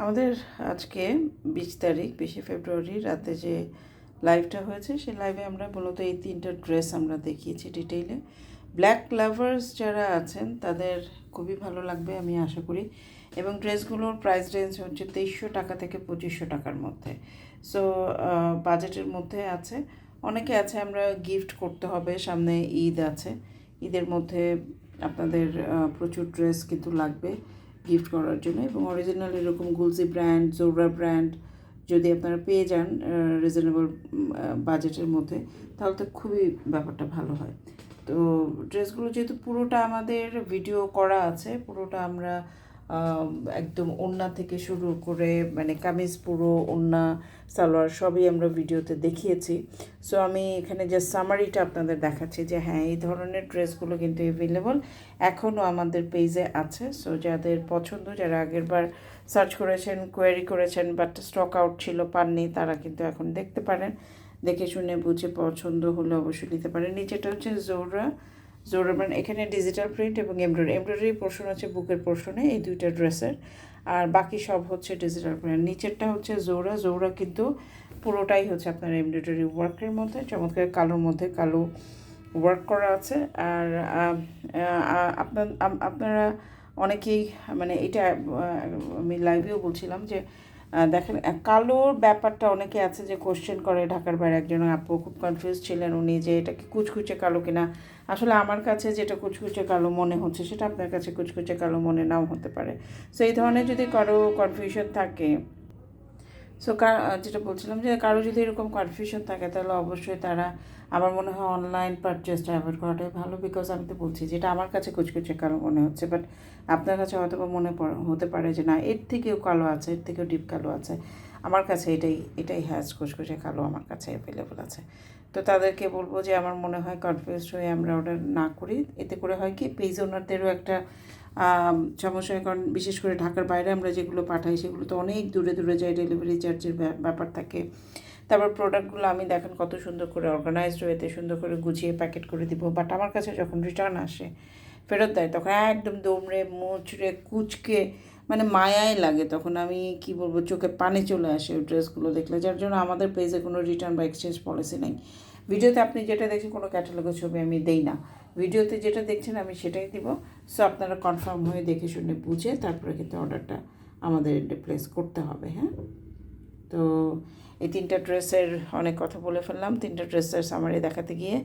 আমাদের আজকে বিশ তারিখ, বিশে ফেব্রুয়ারি রাতে যে লাইভটা হয়েছে, সেই লাইভে আমরা মূলত এই তিনটা ড্রেস আমরা দেখিয়েছি ডিটেইলে ব্ল্যাক লাভার্স যারা আছেন, তাদের খুবই ভালো লাগবে আমি আশা করি। এবং ড্রেসগুলোর প্রাইস রেঞ্জ হচ্ছে তেইশশো টাকা থেকে পঁচিশশো টাকার মধ্যে। সো বাজেটের মধ্যে আছে। অনেকে আছে, আমরা গিফট করতে হবে, সামনে ঈদ আছে। ঈদের মধ্যে আপনাদের প্রচুর ড্রেস কিন্তু লাগবে। গিফট করার জন্য এবং অরিজিনাল এরকম গুলজি ব্র্যান্ড জোরা ব্র্যান্ড যদি আপনারা পেয়ে যান রিজনেবল বাজেটের মধ্যে, তাহলে তো খুবই ব্যাপারটা ভালো হয়। তো ড্রেসগুলো যেহেতু পুরোটা আমাদের ভিডিও করা আছে, পুরোটা আমরা একদম ওড়না থেকে শুরু করে মানে কামিজ পুরো, ওড়না, সালোয়ার সবই আমরা ভিডিওতে দেখিয়েছি। সো আমি এখানে যে সামারিটা আপনাদের দেখাচ্ছি যে হ্যাঁ এই ধরনের ড্রেসগুলো কিন্তু অ্যাভেলেবল এখনও আমাদের পেজে আছে। সো যাদের পছন্দ, যারা আগের বার সার্চ করেছেন কোয়েরি করেছেন বাট স্টক আউট ছিল, পাননি, তারা কিন্তু এখন দেখতে পারেন। দেখে শুনে বুঝে পছন্দ হলে অবশ্যই নিতে পারেন। নিচেটা হচ্ছে জোরা জোরা ব্র্যান্ড এখানে ডিজিটাল প্রিন্ট এবং এমব্রয়ডারি এমব্রয়ডারি পোর্শন হচ্ছে বুকের পোর্শনে এই দুইটা ড্রেসের। আর বাকি সব হচ্ছে ডিজিটাল প্রিন্ট নিচেরটা হচ্ছে জোরা জোরা কিন্তু পুরোটাই হচ্ছে আপনার এমব্রয়ডারি ওয়ার্কের মধ্যে। চমৎকার কালোর মধ্যে কালো ওয়ার্ক করা আছে। আর আপনার আপনারা অনেকেই মানে এটা আমি লাইভেও বলছিলাম যে দেখেন কালোর ব্যাপারটা অনেকে আছে যে কোশ্চেন করে ঢাকার বাইরে। একজন আপু খুব কনফিউজ ছিলেন উনি যে এটা কি কুচকুচে কালো কিনা। আসলে আমার কাছে যেটা কুচকুচে কালো মনে হচ্ছে, সেটা আপনার কাছে কুচকুচে কালো মনে নাও হতে পারে। সো এই ধরনের যদি কারও কনফিউশন থাকে সো কার যেটা বলছিলাম যে কারও যদি এরকম কনফিউশন থাকে, তাহলে অবশ্যই তারা আমার মনে হয় অনলাইন পারচেসটা অ্যাভয়েড করাটাই ভালো বিকজ আমি তো বলছি যেটা আমার কাছে কুচকুচে কালো মনে হচ্ছে। বাট আপনার কাছে হয়তো বা মনে হতে পারে যে না, এর থেকেও কালো আছে, এর থেকেও ডিপ কালো আছে। আমার কাছে এটাই এটাই হ্যাজ কুচকুচে কালো আমার কাছে অ্যাভেলেবল আছে। তো তাদেরকে বলব যে আমার মনে হয় কনফিউজ হয়ে আমরা অর্ডার না করি। এতে করে হয় কি পেজ ওনারদেরও একটা সমস্যা কারণ বিশেষ করে ঢাকার বাইরে আমরা যেগুলো পাঠাই সেগুলো তো অনেক দূরে দূরে যায় ডেলিভারি চার্জের ব্যাপার থাকে। তারপর প্রোডাক্টগুলো আমি দেখেন কত সুন্দর করে অর্গানাইজড হয়েতে সুন্দর করে গুছিয়ে প্যাকেট করে দিব। বাট আমার কাছে যখন রিটার্ন আসে, ফেরত দেয়, তখন একদম দমড়ে, মুচড়ে, কুচকে মানে মায়াই লাগে তখন আমি, কি বলব, চোখে পানি চলে আসে ওই ড্রেসগুলো দেখলে, যার জন্য আমাদের পেজে কোনো রিটার্ন বা এক্সচেঞ্জ পলিসি নেই। ভিডিওতে আপনি যেটা দেখছেন কোনো ক্যাটালগের ছবি আমি দেই না। ভিডিওতে যেটা দেখছেন, আমি সেটাই দিব। সো আপনারা কনফার্ম হয়ে দেখে শুনে বুঝে তারপরে কিন্তু অর্ডারটা আমাদের প্লেস করতে হবে হ্যাঁ? তো এই তিনটা ড্রেসের অনেক কথা বলে ফেললাম। তিনটা ড্রেসের সামারি দেখাতে গিয়ে,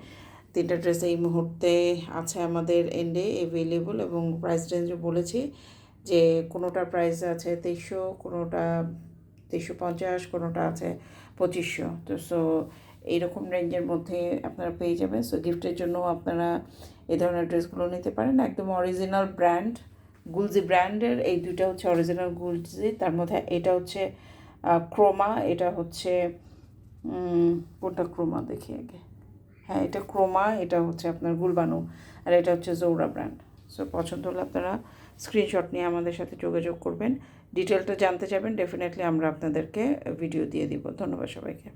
তিনটা ড্রেস এই মুহূর্তে আছে আমাদের এন্ডে অ্যাভেলেবল এবং প্রাইস রেঞ্জও বলেছি। যে কোনোটার প্রাইস আছে তেইশশো, কোনোটা তেইশশো পঞ্চাশ, কোনোটা আছে পঁচিশশো। তো সো এইরকম রেঞ্জের মধ্যে আপনারা পেয়ে যাবেন। সো গিফটের জন্য আপনারা এই ধরনের ড্রেসগুলো নিতে পারেন। একদম অরিজিনাল ব্র্যান্ড গুলজি ব্র্যান্ডের এই দুইটা হচ্ছে অরিজিনাল গুলজি তার মধ্যে এটা হচ্ছে ক্রোমা এটা হচ্ছে কোনটা ক্রোমা দেখি আগে? হ্যাঁ এটা ক্রোমা এটা হচ্ছে আপনার গুলবানু আর এটা হচ্ছে জৌরা ব্র্যান্ড সো পছন্দ হলে আপনারা স্ক্রিনশট নিয়ে আমাদের সাথে যোগাযোগ করবেন। ডিটেলটা জানতে চাবেন ডেফিনেটলি আমরা আপনাদেরকে ভিডিও দিয়ে দিব। ধন্যবাদ সবাইকে।